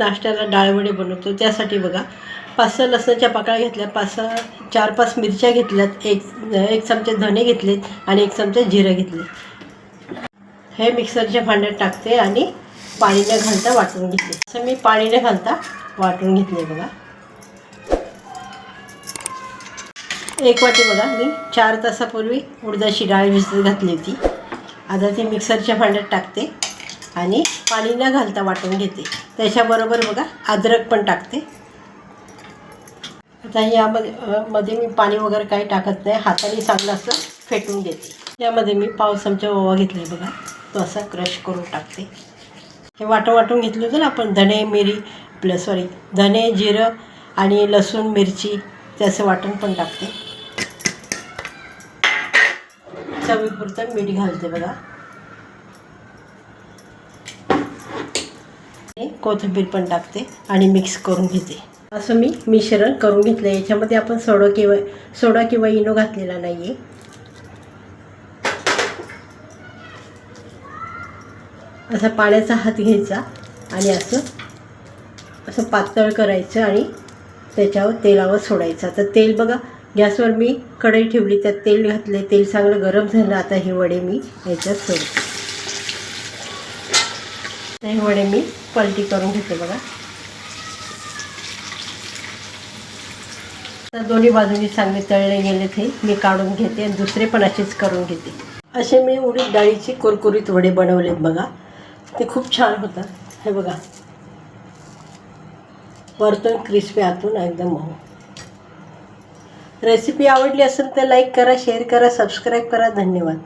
नाश्त्याला डाळवडे बनवतो. त्यासाठी बघा पाच सहा लसणाच्या पाकळ्या घेतल्या पाच सहा चार पाच मिरच्या घेतल्यात एक एक चमचे धने घेतलेत आणि एक चमचा जिरं घेतले हे मिक्सरच्या भांड्यात टाकते आणि पाणी न घालता वाटून घेतले. असं मी पाणी न घालता वाटून घेतले बघा. एक वाटी बघा मी चार तासापूर्वी उडदाची डाळ भिजत घातली होती. आता ती मिक्सरच्या भांड्यात टाकते. आणि पाणी न घालता वाटून घेते. त्याच्याबरोबर बघा अद्रक पण टाकते. आता यामध्ये मध्ये मी पाणी वगैरे काही टाकत नाही. हाताने चांगलं असं फेटून घेते. यामध्ये मी पाव चमचा ओवा घेतला आहे बघा. तो असा क्रश करून टाकते. हे वाटून वाटून घेतलं होतं ना आपण धणे मिरी प्लस सॉरी धणे जिरं आणि लसूण मिरची त्याचं वाटण पण टाकते. चवीपुरतं मीठ घालते बघा. कोथिंबीर पण टाकते आणि मिक्स करून घेते. असं मी मिश्रण करून घेतलं याच्यामध्ये आपण सोडा किंवा सोडा किंवा इनो घातलेला नाही आहे असा पाण्याचा हात घ्यायचा आणि असं असं पातळ करायचं आणि त्याच्यावर तेलावर सोडायचं. आता तेल बघा गॅसवर मी कढई ठेवली त्यात तेल घातले तेल चांगलं गरम झालं आता हे वडे मी याच्यात सोडते. तर हे वडे मी पलटी करून घेते बघा. तर दोन्ही बाजूनी चांगले तळले गेले ते मी काढून घेते आणि दुसरे पण असेच करून घेते. असे मी उडीद डाळीचे कुरकुरीत वडे बनवलेत बघा. ते खूप छान होतात. हे बघा. वरतून क्रिस्पी आतून एकदम मऊ. रेसिपी आवडली असेल तर लाईक करा शेअर करा सबस्क्राईब करा. धन्यवाद.